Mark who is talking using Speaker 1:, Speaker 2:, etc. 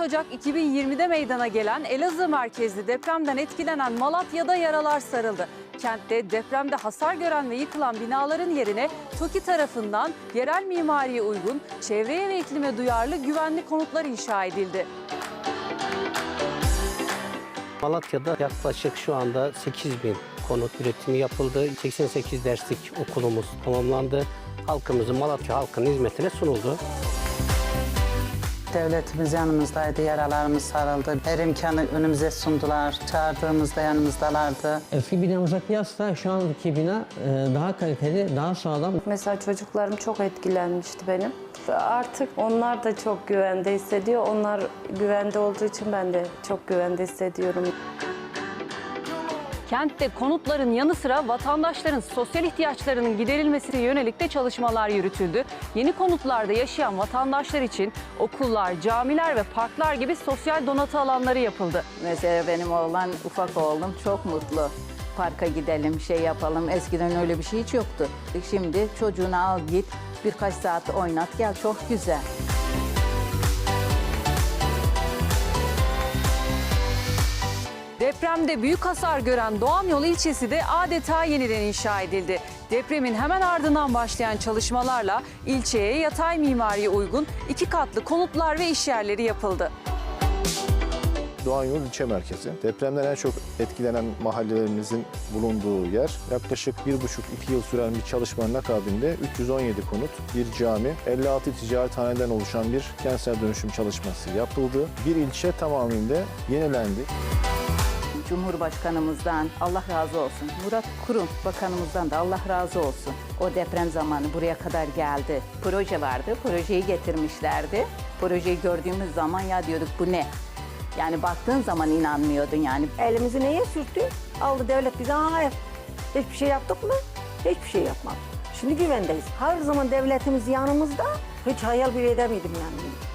Speaker 1: 4 Ocak 2020'de meydana gelen Elazığ merkezli depremden etkilenen Malatya'da yaralar sarıldı. Kentte depremde hasar gören ve yıkılan binaların yerine TOKİ tarafından yerel mimariye uygun, çevreye ve iklime duyarlı güvenli konutlar inşa edildi.
Speaker 2: Malatya'da yaklaşık şu anda 8 bin konut üretimi yapıldı. 88 derslik okulumuz tamamlandı. Halkımızın, Malatya halkının hizmetine sunuldu.
Speaker 3: Devletimiz yanımızdaydı, yaralarımız sarıldı. Her imkanı önümüze sundular. Çağırdığımızda yanımızdalardı.
Speaker 4: Eski binamıza kıyasla şu andaki bina e, daha kaliteli, daha sağlam.
Speaker 5: Mesela çocuklarım çok etkilenmişti benim. Artık onlar da çok güvende hissediyor. Onlar güvende olduğu için ben de çok güvende hissediyorum.
Speaker 1: Kentte konutların yanı sıra vatandaşların sosyal ihtiyaçlarının giderilmesine yönelik de çalışmalar yürütüldü. Yeni konutlarda yaşayan vatandaşlar için okullar, camiler ve parklar gibi sosyal donatı alanları yapıldı.
Speaker 6: Mesela benim oğlan, ufak oğlum çok mutlu. Parka gidelim, şey yapalım. Eskiden öyle bir şey hiç yoktu. Şimdi çocuğunu al git, birkaç saat oynat gel. Çok güzel.
Speaker 1: Depremde büyük hasar gören Doğan Yolu ilçesi de adeta yeniden inşa edildi. Depremin hemen ardından başlayan çalışmalarla ilçeye yatay mimariye uygun iki katlı konutlar ve işyerleri yapıldı.
Speaker 7: Doğan Yol ilçe merkezi. Depremden en çok etkilenen mahallelerimizin bulunduğu yer. Yaklaşık 1,5-2 yıl süren bir çalışmanın akabinde 317 konut, bir cami, 56 ticarethaneden oluşan bir kentsel dönüşüm çalışması yapıldı. Bir ilçe tamamıyla yenilendi.
Speaker 6: Cumhurbaşkanımızdan Allah razı olsun. Murat Kurum bakanımızdan da Allah razı olsun. O deprem zamanı buraya kadar geldi. Proje vardı, projeyi getirmişlerdi. Projeyi gördüğümüz zaman ya diyorduk bu ne? Yani baktığın zaman inanmıyordun yani.
Speaker 8: Elimizi neye sürttü? Aldı devlet bize aa. Hiçbir şey yaptık mı? Hiçbir şey yapmadık. Şimdi güvendeyiz. Her zaman devletimiz yanımızda. Hiç hayal bile edemiydim yani.